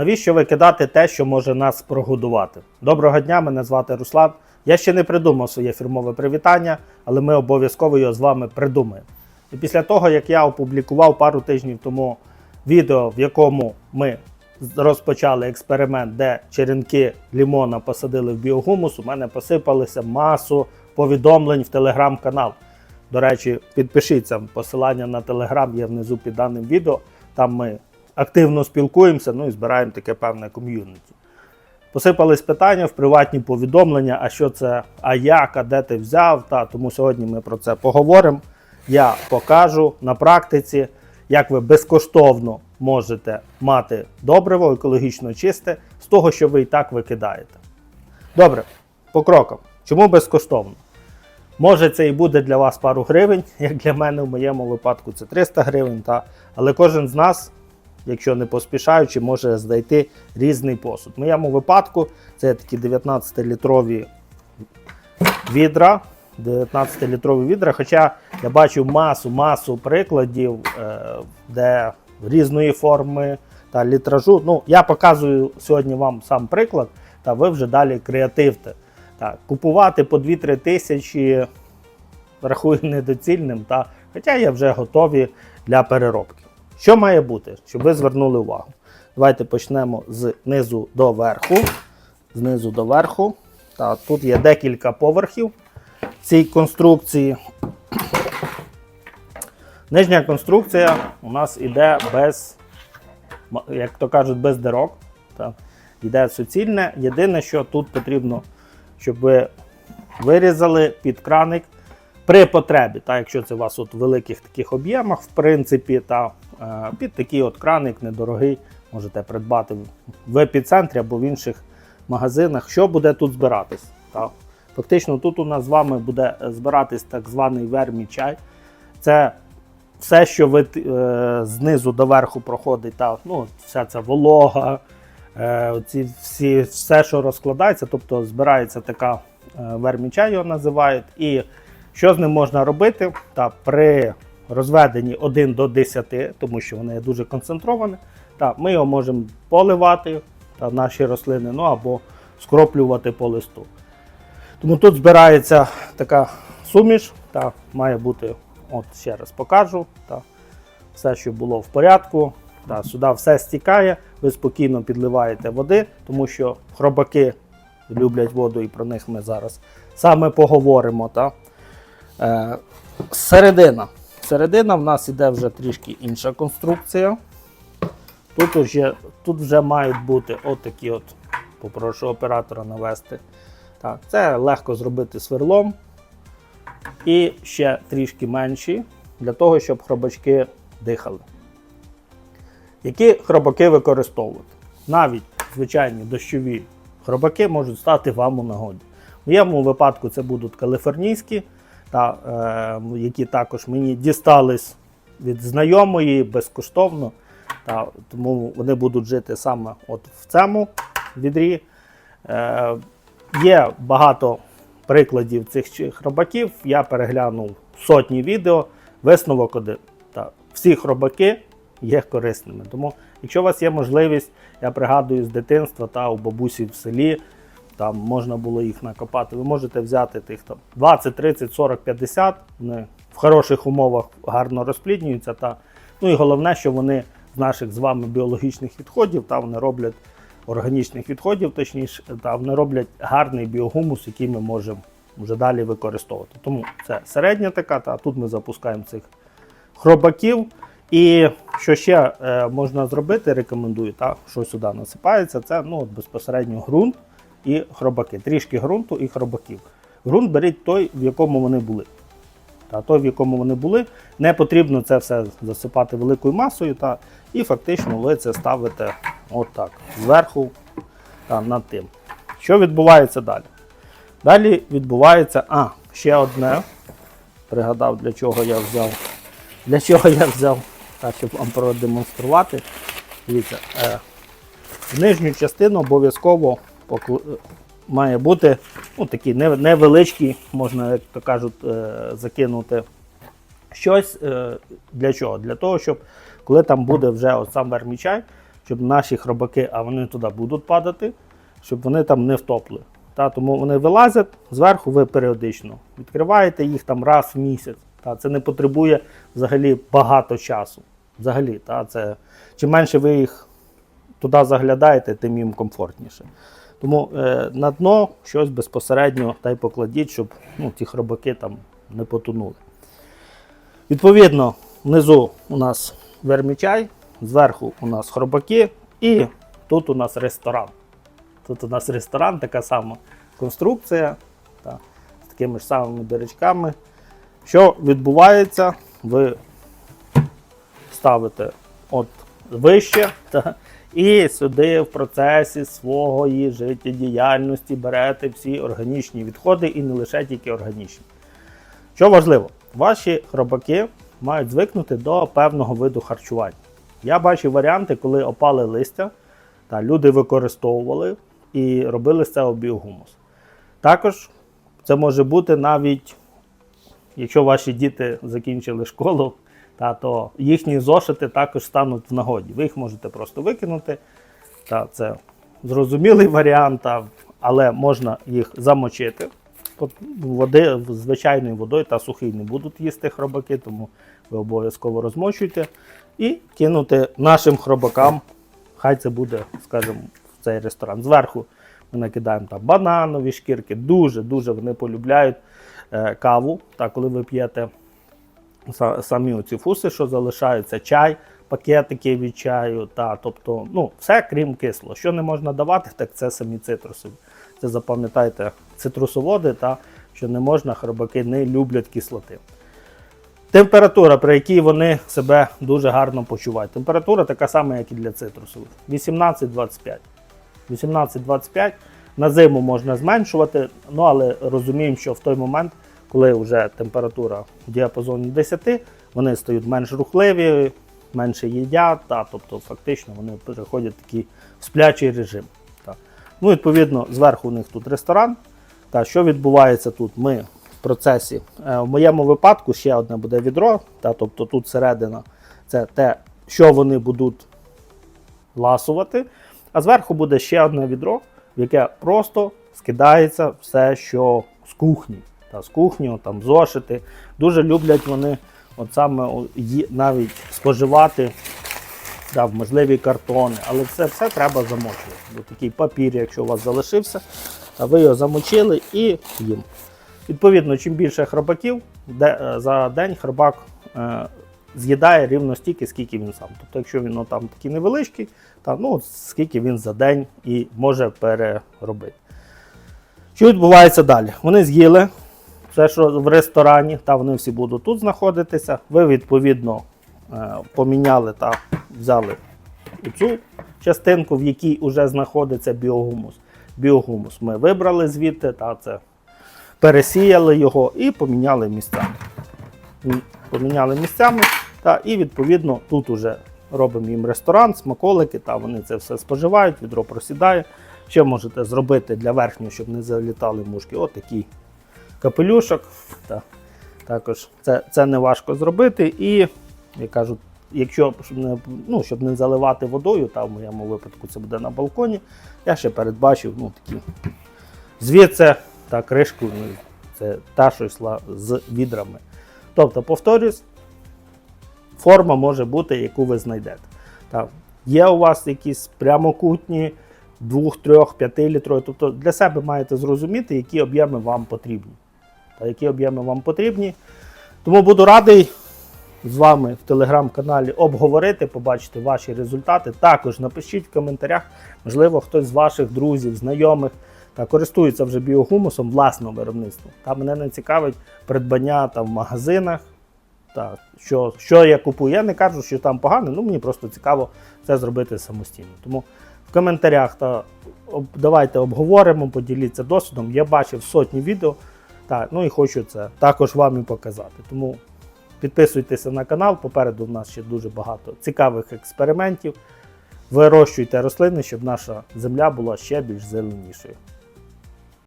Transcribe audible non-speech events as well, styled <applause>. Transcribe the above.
Навіщо викидати те, що може нас прогодувати? Доброго дня, мене звати Руслан. Я ще не придумав своє фірмове привітання, але ми обов'язково його з вами придумаємо. І після того, як я опублікував пару тижнів тому відео, в якому ми розпочали експеримент, де черенки лімона посадили в біогумус, у мене посипалися масу повідомлень в телеграм-канал. До речі, підпишіться, посилання на телеграм є внизу під даним відео. Там ми активно спілкуємося, ну і збираємо таке певне ком'юніті. Посипались питання в приватні повідомлення, а що це, а як, а де ти взяв. Та, тому сьогодні ми про це поговоримо. Я покажу на практиці, як ви безкоштовно можете мати добриво екологічно чисте з того, що ви і так викидаєте. Добре, по крокам. Чому безкоштовно? Може, це і буде для вас пару гривень, як для мене в моєму випадку це 300 гривень. Та, але кожен з нас, якщо не поспішаючи, може знайти різний посуд. В моєму випадку це такі 19-літрові відра. 19-літрові відра, хоча я бачив масу масу прикладів, е, де різної форми та літражу. Ну, я показую сьогодні вам сам приклад, та ви вже далі креативте. Так, купувати по 2-3 тисячі рахую недоцільним, та, хоча є вже готові для переробки. Що має бути, щоб ви звернули увагу? Давайте почнемо з низу до верху. Знизу до верху. Та, тут є декілька поверхів цій конструкції. Нижня конструкція у нас іде без, як то кажуть, без дирок. Та, Йде суцільне. Єдине, що тут потрібно, щоб ви вирізали під краник при потребі. Та, якщо це у вас от в великих таких об'ємах, в принципі, та, під такий от краник недорогий, можете придбати в епіцентрі або в інших магазинах. Що буде тут збиратись? Та, Фактично, тут у нас з вами буде збиратись так званий вермі-чай. Це все, що ви е, знизу до верху проходить, та, ну, вся ця волога, е, оці всі, все, що розкладається, тобто збирається така е, вермі-чай, його називають. І що з ним можна робити? Та, при розведенні 1 до 10, тому що воно є дуже концентроване, та, ми його можемо поливати та, наші рослини, ну або скроплювати по листу. Тому тут збирається така суміш, та має бути, от ще раз покажу, та, все, що було в порядку. Та, сюди все стікає, ви спокійно підливаєте води, тому що хробаки люблять воду і про них ми зараз саме поговоримо. Та. Е, середина. Середина в нас іде вже трішки інша конструкція. Тут вже, тут вже мають бути отакі от, попрошу оператора навести. Так, Це легко зробити сверлом. І ще трішки менші, для того, щоб хробачки дихали. Які хробаки використовувати? Навіть звичайні дощові хробаки можуть стати вам у нагоді. В моєму випадку це будуть каліфорнійські, та, е, які також мені дістались від знайомої безкоштовно. Та, Тому вони будуть жити саме от в цьому відрі. Е, Є багато прикладів цих хробаків. Я переглянув сотні відео. Висновок один. Та, всі хробаки є корисними. Тому, якщо у вас є можливість, я пригадую з дитинства та у бабусі в селі, там можна було їх накопати. Ви можете взяти тих там 20, 30, 40, 50. Вони в хороших умовах гарно розпліднюються. Та, ну і головне, що вони з наших з вами біологічних відходів та вони роблять органічних відходів, точніше, та вони роблять гарний біогумус, який ми можемо вже далі використовувати. Тому це середня така, та тут ми запускаємо цих хробаків. І що ще е, можна зробити, рекомендую, та, що сюди насипається, це ну, безпосередньо ґрунт і хробаки. Трішки ґрунту і хробаків. Ґрунт беріть той, в якому вони були. Та той, в якому вони були, не потрібно це все засипати великою масою, та, і фактично ви це ставите отак, зверху та, над тим. Що відбувається далі? Далі відбувається, а, ще одне. Пригадав, для чого я взяв. Для чого я взяв, так, щоб вам продемонструвати. Дивіться, е, нижню частину обов'язково має бути ну, такий нев- невеличкий, можна, як то кажуть, е, закинути щось. Е, для чого? Для того, щоб коли там буде вже сам вермічай, щоб наші хробаки, а вони туди будуть падати, щоб вони там не втопли. Та, тому вони вилазять, зверху ви періодично відкриваєте їх там раз в місяць. Та, це не потребує взагалі багато часу. Взагалі, та, це, чим менше ви їх туди заглядаєте, тим їм комфортніше. Тому е, на дно щось безпосередньо та й покладіть, щоб ну, ті хробаки там не потонули. Відповідно, внизу у нас вермічай, зверху у нас хробаки, і тут у нас ресторан. Тут у нас ресторан, така сама конструкція та, з такими ж самими дирочками. Що відбувається, ви ставите от вище та, і сюди в процесі своєї життєдіяльності берете всі органічні відходи і не лише тільки органічні. Що важливо, ваші хробаки мають звикнути до певного виду харчування. Я бачив варіанти, коли опали листя, та люди використовували і робили з цього біогумус. Також це може бути навіть, якщо ваші діти закінчили школу, та, то їхні зошити також стануть в нагоді. Ви їх можете просто викинути. Та, це зрозумілий <laughs> варіант, але можна їх замочити. Води, звичайною водою та сухий не будуть їсти хробаки, тому ви обов'язково розмочуйте. І кинути нашим хробакам, хай це буде, скажімо, в цей ресторан. Зверху ми накидаємо там бананові шкірки, дуже-дуже вони полюбляють е, каву. Та, коли ви п'єте самі оці фуси, що залишаються, чай, пакетики від чаю, та, тобто, ну, все крім кисло. Що не можна давати, так це самі цитрусові. Це запам'ятайте цитрусоводи, та, що не можна, хробаки не люблять кислоти. Температура, при якій вони себе дуже гарно почувають. Температура така сама, як і для цитрусових. 18-25. 18-25. На зиму можна зменшувати, ну але розуміємо, що в той момент, коли вже температура в діапазоні 10, вони стають менш рухливі, менше їдять, та, тобто фактично вони переходять в такий сплячий режим. Та. Ну, відповідно, зверху у них тут ресторан. Та, що відбувається тут? Ми в процесі. Е, в моєму випадку ще одне буде відро, та, тобто тут середина це те, що вони будуть ласувати. А зверху буде ще одне відро, в яке просто скидається все, що з кухні. Та, з кухні, там зошити. Дуже люблять вони от саме навіть споживати да, в можливі картони, але це все треба замочувати. Бо такий папір, якщо у вас залишився, а ви його замочили і їм. Відповідно, чим більше хробаків, де, е, за день хробак е, з'їдає рівно стільки, скільки він сам. Тобто, якщо він ну, там такий невеличкий, та, ну, скільки він за день і може переробити. Що відбувається далі? Вони з'їли все, що в ресторані, та вони всі будуть тут знаходитися. Ви, відповідно, е, поміняли та взяли цю частинку, в якій вже знаходиться біогумус. Біогумус ми вибрали звідти, та це пересіяли його і поміняли місцями. Поміняли місцями, та, і відповідно тут уже робимо їм ресторан, смаколики, та вони це все споживають, відро просідає. Що можете зробити для верхнього, щоб не залітали мушки? От такий капелюшок. Та, також це, це не важко зробити. І, як кажуть, якщо ну, щоб не заливати водою, та в моєму випадку це буде на балконі, я ще передбачив ну, такі звідси та кришку, ну, це та, що йшла з відрами. Тобто, повторюсь, форма може бути, яку ви знайдете. Так. Є у вас якісь прямокутні 2, 3, 5 літрові. Тобто для себе маєте зрозуміти, які об'єми вам потрібні. Та які об'єми вам потрібні. Тому буду радий з вами в телеграм-каналі обговорити, побачити ваші результати. Також напишіть в коментарях, можливо, хтось з ваших друзів, знайомих та користується вже біогумусом власного виробництва. Та мене не цікавить придбання там, в магазинах. Так, що, що я купую. Я не кажу, що там погано, ну мені просто цікаво це зробити самостійно. Тому в коментарях та, об, давайте обговоримо, поділіться досвідом. Я бачив сотні відео, та, ну і хочу це також вам і показати. Тому підписуйтеся на канал. Попереду в нас ще дуже багато цікавих експериментів. Вирощуйте рослини, щоб наша земля була ще більш зеленішою.